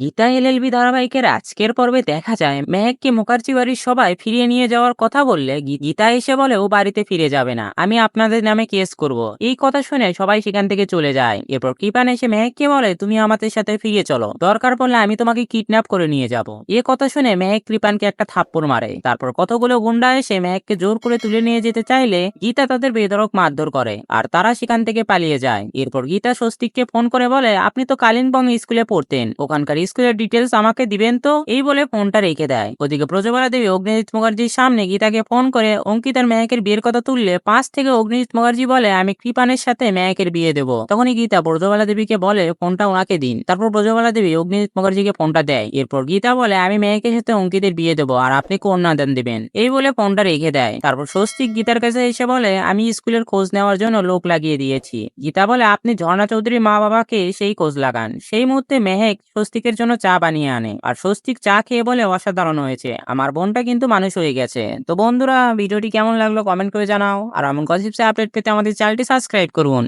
Gita LLB ধারাবাহিকের আজকের পর্বে দেখা যায়, মেহেককে মুখার্জি বাড়ির সবাই ফিরিয়ে নিয়ে যাওয়ার কথা বললে গীতা এসে বলে, ও বাড়িতে ফিরে যাবে না, আমি আপনাদের নামে কেস করব। এই কথা শুনে সবাই সেখান থেকে চলে যায়। এরপর কৃপান এসে মেহেককে বলে, তুমি আমাদের সাথে ফিরে চলো, দরকার পড়লে আমি তোমাকে কিডন্যাপ করে নিয়ে যাব। এ কথা শুনে মেহেক কৃপানকে একটা থাপ্পড় মারে। তারপর কতগুলো গুন্ডা এসে মেহেককে জোর করে তুলে নিয়ে যেতে চাইলে গীতা তাদের বেদরক মারধর করে, আর তারা সেখান থেকে পালিয়ে যায়। এরপর গীতা স্বস্তিককে ফোন করে বলে, আপনি তো কালিম্পং স্কুলে পড়তেন, ওখানকার স্কুলের ডিটেলস আমাকে দিবেন তো? এই বলে ফোনটা রেখে দেয়। ওদিকে প্রজবালা দেবী অগ্নিজিৎ মুখার্জির সামনে গীতাকে ফোন করে অঙ্কিতার মেয়েকের বিয়ের কথা তুললে পাঁচ থেকে অগ্নিজিৎ মুখার্জি বলে, আমি কৃপানের সাথে মেয়েকের বিয়ে দেবো। তখনই গীতা ব্রজবালা দেবীকে বলে, ফোনটা ওনাকে দিন। তারপর ব্রজবালা দেবী অগ্নিজিৎ মুখার্জিকে ফোনটা দেয়। এরপর গীতা বলে, আমি মেয়েকে সাথে অঙ্কিতের বিয়ে দেবো আর আপনি কন্যাদান দেবেন। এই বলে ফোনটা রেখে দেয়। তারপর স্বস্তিক গীতার কাছে এসে বলে, আমি স্কুলের খোঁজ নেওয়ার জন্য লোক লাগিয়ে দিয়েছি। গীতা বলে, আপনি ঝর্ণা চৌধুরীর মা বাবাকে সেই খোঁজ লাগান। সেই মুহূর্তে মেহেক স্বস্তিকের জন্য চা বানিয়ে আনে। আর স্বস্তিক চা খেয়ে বলে অসাধারণ হয়েছে। আমার বোনটা কিন্তু মানুষ হয়ে গেছে। তো বন্ধুরা, ভিডিওটি কেমন লাগল কমেন্ট করে জানাও। আর এমন গসিপসে আপডেট পেতে আমাদের চ্যানেলটি সাবস্ক্রাইব করুন।